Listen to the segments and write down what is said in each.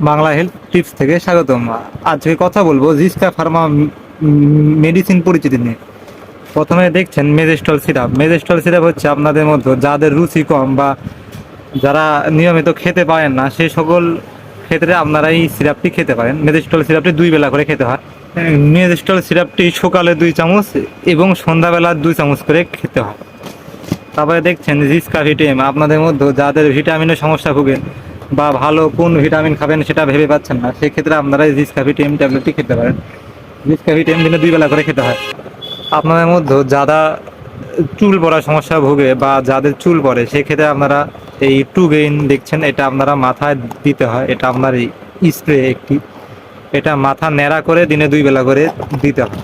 Bangla health tips থেকে স্বাগতম। আজকে কথা বলব জিস্কা ফার্মা মেডিসিন পরিচিতি নিয়ে। প্রথমে দেখছেন মেজেস্টল সিরাপ। মেজেস্টল সিরাপ হচ্ছে আপনাদের মধ্যে যাদের রুচি কম বা যারা নিয়মিত খেতে পারেন না সেই সকল ক্ষেত্রে আপনারা এই সিরাপটি খেতে পারেন। মেজেস্টল সিরাপটি দুই বেলা করে খেতে হয়। মেজেস্টল সিরাপটি সকালে দুই চামচ এবং সন্ধ্যাবেলা দুই চামচ করে খেতে হয়। তারপরে দেখছেন জিসকা ভিটামিন। আপনাদের মধ্যে যাদের ভিটামিনের সমস্যা ভুগেন বা ভালো কোন ভিটামিন খাবেন সেটা ভেবে পাচ্ছেন না, সেক্ষেত্রে আপনারা এই জিসকা ভিটামিন ট্যাবলেটটি খেতে পারেন। জিসকা ভিটামিন দিনে দুই বেলা করে খেতে হয়। আপনাদের মধ্যে যারা চুল পড়ার সমস্যা ভোগে বা যাদের চুল পড়ে, সেক্ষেত্রে আপনারা এই টু গেইন দেখছেন, এটা আপনারা মাথায় দিতে হয়। এটা আপনার এই স্প্রে একটি। এটা মাথা ন্যাড়া করে দিনে দুই বেলা করে দিতে হয়।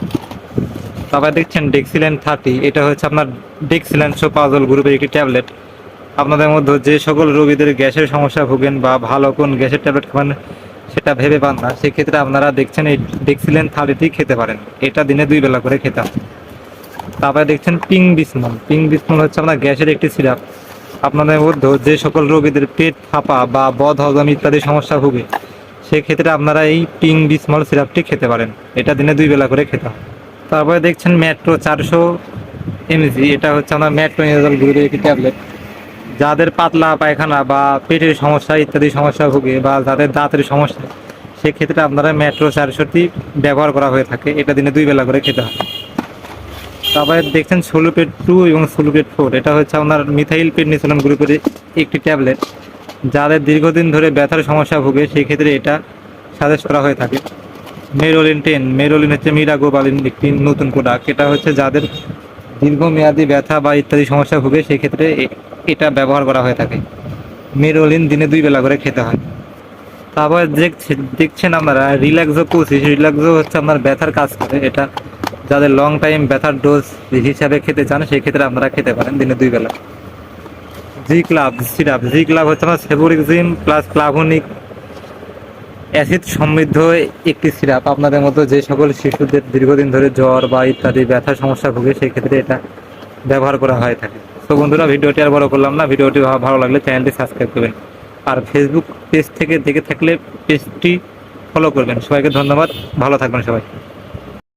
তারপর দেখছেন ডেক্সিলেন থার্টি এটা হচ্ছে আপনার ডেক্সিলেন সোপাজল গ্রুপের একটি ট্যাবলেট আপনাদের মধ্যে যে সকল রোগীদের গ্যাসের সমস্যা ভোগেন বা ভালো কোন গ্যাসের ট্যাবলেট খাবেন, সেটা ভেবে পান না। সেক্ষেত্রে আপনারা দেখছেন এই ডেক্সিলেন থার্টিটি খেতে পারেন। এটা দিনে দুই বেলা করে খেতে হয় তারপরে দেখছেন পিং বিসমল। পিং বিসমল হচ্ছে আপনার গ্যাসের একটি সিরাপ। আপনাদের মধ্যে যে সকল রোগীদের পেট ফাঁপা বা বদ হজম ইত্যাদি সমস্যা ভোগে, সেক্ষেত্রে আপনারা এই পিং বিসমল সিরাপটি খেতে পারেন। এটা দিনে দুই বেলা করে খেতে হয় তারপরে দেখছেন ম্যাট্রো চারশো এমজি। এটা হচ্ছে মেট্রো ইনজল গ্রুপের একটি ট্যাবলেট। যাদের পাতলা পায়খানা বা পেটের সমস্যা ইত্যাদি সমস্যা ভোগে বা যাদের দাঁতের সমস্যা, সেক্ষেত্রে আপনারা মেট্রো চারশোটি ব্যবহার করা হয়ে থাকে। এটা দিনে দুই বেলা করে খেতে হয়। তারপরে দেখছেন সোলোপেট টু এবং সোলোপেট ফোর। এটা হচ্ছে আপনার মিথাইল পেডনিসোলন গ্রুপের একটি ট্যাবলেট। যাদের দীর্ঘদিন ধরে ব্যথার সমস্যা ভোগে সেই ক্ষেত্রে এটা সাজেস্ট করা হয়ে থাকে। মেরোলিন টেন। মেরোলিন হচ্ছে মিরাগোবালিন একটি নতুন প্রোডাক্ট এটা হচ্ছে যাদের দীর্ঘমেয়াদী ব্যথা বা ইত্যাদি সমস্যা ভোগে, সেক্ষেত্রে এটা ব্যবহার করা হয়ে থাকে। মেরোলিন দিনে দুই বেলা করে খেতে হয়। তারপর দেখছেন আপনারা, রিল্যাক্সো পঁচিশ রিল্যাক্সো হচ্ছে আপনার ব্যথার কাজ করে। এটা যাদের লং টাইম ব্যথার ডোজ হিসাবে খেতে চান, সেই ক্ষেত্রে আপনারা খেতে পারেন দিনে দুই বেলা। G club syrup G club হচ্ছে আমার সেবোরিকজিম প্লাস ক্লাভনিক অ্যাসিড সমৃদ্ধ একটি সিরাপ আপনাদের মতো যে সকল শিশুদের দীর্ঘদিন ধরে জ্বর বা ইত্যাদি ব্যথার সমস্যা ভোগে, সেই ক্ষেত্রে এটা ব্যবহার করা হয়ে থাকে। তো বন্ধুরা, ভিডিওটি আর বড় করলাম না। ভিডিওটি ভালো লাগলে চ্যানেলটি সাবস্ক্রাইব করবেন। আর ফেসবুক পেজ থেকে দেখে থাকলে পেজটি ফলো করবেন। সবাইকে ধন্যবাদ। ভালো থাকবেন সবাই।